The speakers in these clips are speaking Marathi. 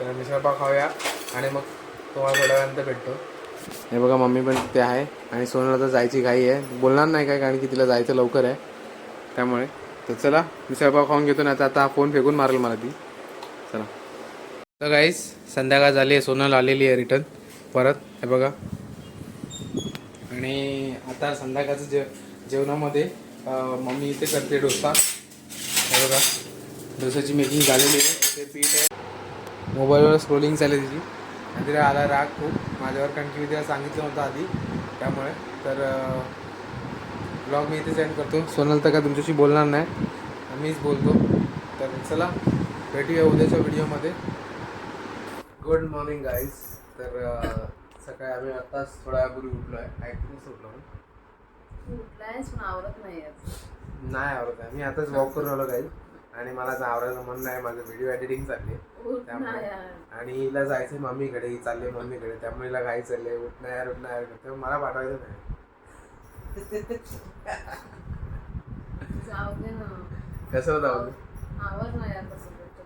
तर मिसळपाव खाऊया आणि मग तुम्हाला थोड्या वेळानंतर भेटतो. हे बघा मम्मी पण तिथे आहे आणि सोनला तर जायची घाई आहे. बोलणार नाही काय कारण की तिला जायचं लवकर आहे. त्यामुळे तर चला मिसळपाव खाऊन घेतो ना आता आता फोन फेकून मारेल मला ती. चला. तर गाईस संध्याकाळ झाली आहे सोनल आलेली आहे रिटर्न परत हे बघा. आणि आता संध्याकाळचं जे जेवणामध्ये मम्मी इथे करते डोसा. हे बघा. डोसाची मेकिंग झालेली आहे. ते पीठ आहे. मोबाईलवर स्क्रोलिंग चालली तिची. आणि तिला आला राग खूप. माझ्यावर कारण की मी तिला सांगितलं होतं आधी. त्यामुळे. तर ब्लॉग मी इथे सेंड करतो. सोनल तर काय तुमच्याशी बोलणार नाही. मीच बोलतो. तर चला भेटूया उद्याच्या व्हिडिओमध्ये गुड मॉर्निंग गाईज तर सकाळी आम्ही आत्ताच थोड्या वेळापूर्वी उठलो आहे ॲक्टिव्ह उठलो नाही आज. नाही आवडत आहे. मी आताच वॉक करून आलो काही आणि मला आवरायचं मन नाही माझं व्हिडिओ एडिटिंग चालली आहे. त्यामुळे. आणि हिला जायचंय मम्मीकडे ही चालली मम्मीकडे त्यामुळे हिला घाई चालले उठ नाही यार उठ नाही यार तेव्हा मला पाठवायचं नाही जाऊ दे ना कसं जाऊ दे? यार.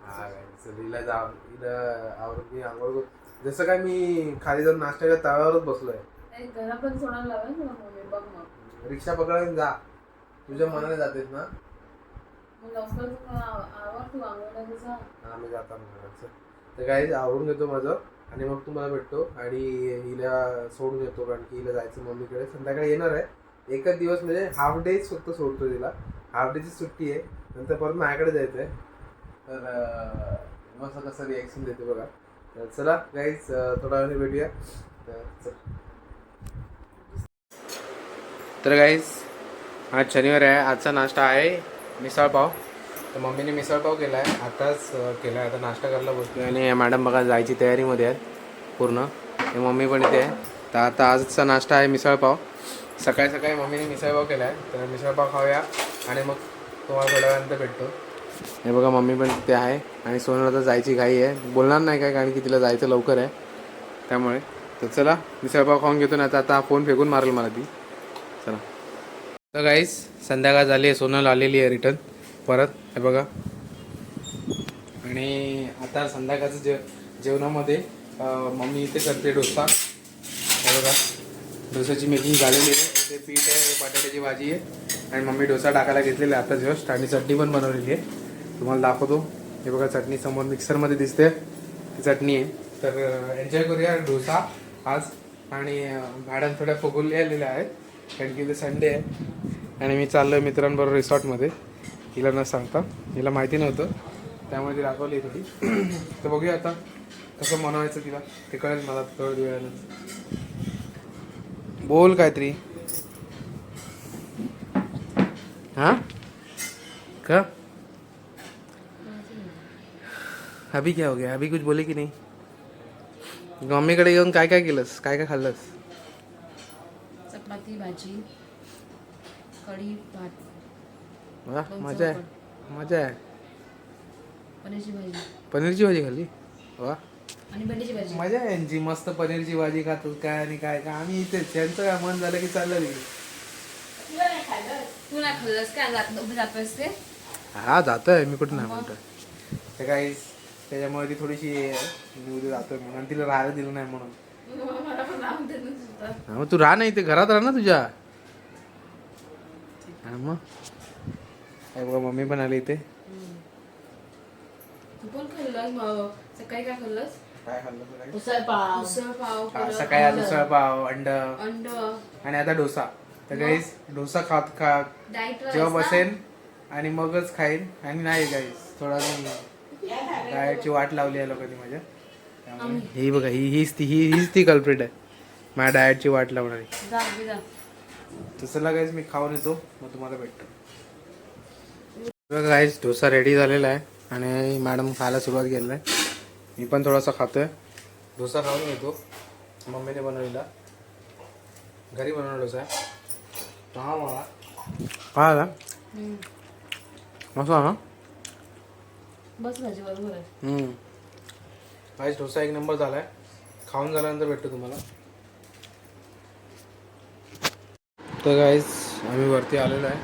हा चल हिला जाऊ हिला आवडत मी आंघोळ. जसं काय मी खाली जाऊन नाश्त्याच्या तव्यावरच बसलोय सोडायला रिक्षा पकडून जा तुझ्या मनाने जातेस ना आम्ही हा मी जाता मग तर काही आवरून घेतो माझं आणि मग तुम्हाला भेटतो आणि हिला सोडून येतो कारण की हिला जायचं मम्मीकडे. संध्याकाळी येणार आहे. एकच दिवस म्हणजे हाफ डेच फक्त सोडतो तिला. हाफ डेची सुट्टी आहे. नंतर परत माझ्याकडे जायचं आहे. तर मस्त मग असं कसं रिॲक्शन देते बघा. तर चला गाईज थोड्या वेळ भेटूया. तर चला. तर गाईज आज शनिवार आहे. आजचा नाश्ता आहे. मिसळपाव तर मम्मीने मिसळपाव केला आहे आताच केला आहे आता नाश्ता करायला बसतो आणि मॅडम बघा जायची तयारीमध्ये आहेत पूर्ण. हे मम्मी पण इथे आहे. तर आता आजचा नाश्ता आहे मिसळपाव सकाळी सकाळी मम्मीने मिसळपाव केला आहे तर मिसळपाव खाऊया आणि मग तुम्हाला थोड्या वेळानंतर भेटतो. हे बघा मम्मी पण तिथे आहे आणि सोनला तर जायची घाई आहे. बोलणार नाही काय कारण की तिला जायचं लवकर आहे. त्यामुळे. तर चला मिसळपाव खाऊन घेतो. ना आता आता फोन फेकून मारेल मला ती. तर गाईस संध्याकाळ झाली आहे सोनल आलेली आहे रिटर्न परत हे बघा. आणि आता संध्याकाळचं जे जेवणामध्ये मम्मी इथे करते डोसा. हे बघा. डोसाची मेकिंग झालेली आहे. ते पीठ आहे बटाट्याची भाजी आहे. आणि मम्मी डोसा टाकायला घेतलेला आहे आता जस्ट आणि चटणी पण बनवलेली आहे. तुम्हाला दाखवतो. हे बघा चटणी समोर मिक्सरमध्ये दिसते. ती चटणी आहे. तर एन्जॉय करूया डोसा आज. आणि अं, थोड्या फुगुल्या आलेल्या आहेत. कारण की ते संडे आहे. आणि मी चाललो आहे मित्रांबरोबर रिसॉर्टमध्ये. हिला न सांगता. हिला माहिती नव्हतं. त्यामुळे ती दाखवली थोडी तर बघूया आता कसं मनवायचं तिला. ते कळेल मला थोड्या वेळानं. बोल काहीतरी. हा? का? अभी क्या हो गया? अभी कुछ बोले की नाही? मम्मीकडे येऊन काय काय केलंस? काय काय खाल्लंस? चपाती भाजी कढी भात. मजा आहे. मजा आहे. पनीरची भाजी. पनीरची भाजी खाल्ली? वा आणि भेंडीची भाजी. मजा आहे यांची. मस्त पनीरची भाजी खातात काय आणि काय. काय आम्ही इथे त्यांचं काय मन झालं की चाललं तू नाही खाल्लंस? काय जात ते? हा जातोय. मी कुठं नाही म्हणतोय. ते काही त्याच्यामुळे ती थोडीशी हे आहे. मी उद्या जातोय म्हणून. तिला राहायला दिलं नाही म्हणून. हा, मग तू राहा नाही ते घरात राहा ना तुझ्या. हा मग. काय बघा मम्मी पण आली इथे. तू पण खाल्लंस मग? सकाळी काय खाल्लंस? काय खाल्लं उसळ पाव. उसळ पाव हा, परत सकाळी आज आलं, उसळ पाव अंड. अंड. आणि आता डोसा. तर गाईस डोसा खात खा. डाईट जेव्हा बसेन आणि मगच खाईन आणि नाही गाईस थोडा डायटची वाट लावली आहे लोकांनी माझ्या. त्यामुळे ही बघा ही हीच ती ही हीच ती कल्प्रिट आहे. माझ्या डायटची वाट लावणारी जा तसं गाईज मी खाऊन येतो मग तुम्हाला भेटतो. गाईज डोसा रेडी झालेला आहे आणि मॅडम खायला सुरुवात केलेला आहे. मी पण थोडासा खातोय. डोसा खाऊन येतो. मम्मीने बनवलेला. घरी बनवला डोसा. आहे हा मला. हा का हम्म. मस्त ना? बस भाजी बरोबर आहे. डोसा एक नंबर झाला आहे खाऊन झाल्यानंतर भेटतो तुम्हाला. तर गाईज आम्ही वरती आलेलो आहे.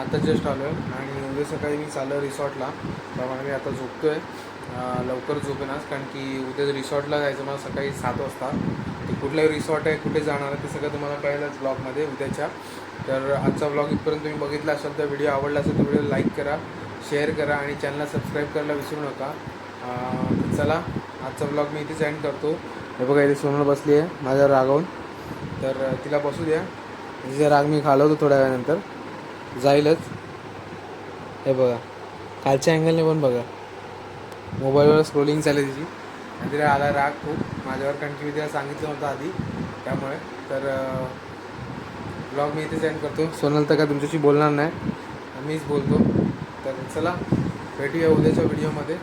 आता जस्ट आलो आहे आणि उद्या सकाळी मी चाललो रिसॉर्टला. त्यामुळे मी आता झोपतो आहे लवकर झोपेन आज कारण की उद्या रिसॉर्टला जायचं मला सकाळी सात वाजता ते कुठलं रिसॉर्ट आहे कुठे जाणार आहे ते सगळं तुम्हाला कळेलच ब्लॉगमध्ये उद्याच्या. तर आजचा ब्लॉग इथपर्यंत तुम्ही बघितला असाल तर व्हिडिओ आवडला असेल तर व्हिडिओ लाईक करा शेअर करा आणि चॅनलला सबस्क्राईब करायला विसरू नका. चला आजचा ब्लॉग मी इथेच एंड करतो. हे बघा इथे सोनल बसली आहे माझ्यावर रागावून. तर तिला बसू द्या. तिचा राग मी घालवतो थोड्या वेळानंतर. जाईलच. हे बघा. खालच्या अँगलने पण बघा. मोबाईलवर स्क्रोलिंग चालू आहे तिची. आणि तिला आला राग खूप. माझ्यावर कारण की मी तिला सांगितलं होतं आधी. त्यामुळे. तर ब्लॉग मी इथेच एंड करतो. सोनल तर काय तुमच्याशी बोलणार नाही. मीच बोलतो. तर चला भेटूया उद्याच्या व्हिडिओमध्ये